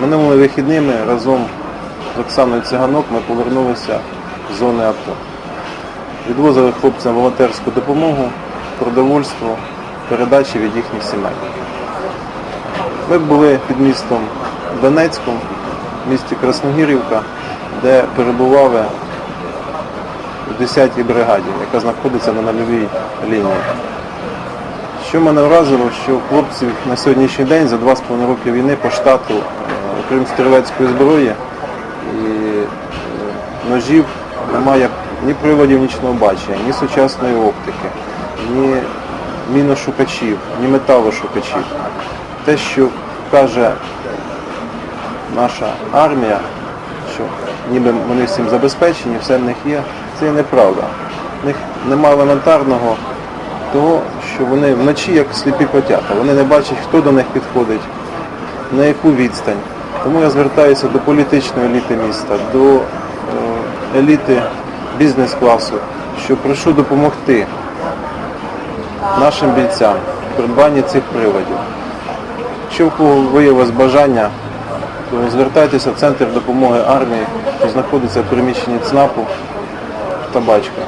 Минулими вихідними разом з Оксаною Циганок ми повернулися з зони АТО. Відвозили хлопцям волонтерську допомогу, продовольство, передачі від їхніх сімей. Ми були під містом Донецьком, в місті Красногірівка, де перебували в 10-й бригаді, яка знаходиться на нульовій лінії. Що мене вразило, що хлопців на сьогоднішній день за 2,5 роки війни по штату, окрім стрілецької зброї і е, ножів, немає ні приладів нічного бачення, ні сучасної оптики, ні міношукачів, ні металошукачів. Те, що каже наша армія, що ніби вони всім забезпечені, все в них є, це неправда. В них немає елементарного того, що вони вночі як сліпі котята. Вони не бачать, хто до них підходить, на яку відстань. Тому я звертаюся до політичної еліти міста, до е, еліти бізнес-класу, що прошу допомогти нашим бійцям в придбанні цих приладів. Якщо в кого виявилось бажання, то звертайтеся в центр допомоги армії, що знаходиться в приміщенні ЦНАПу табачка.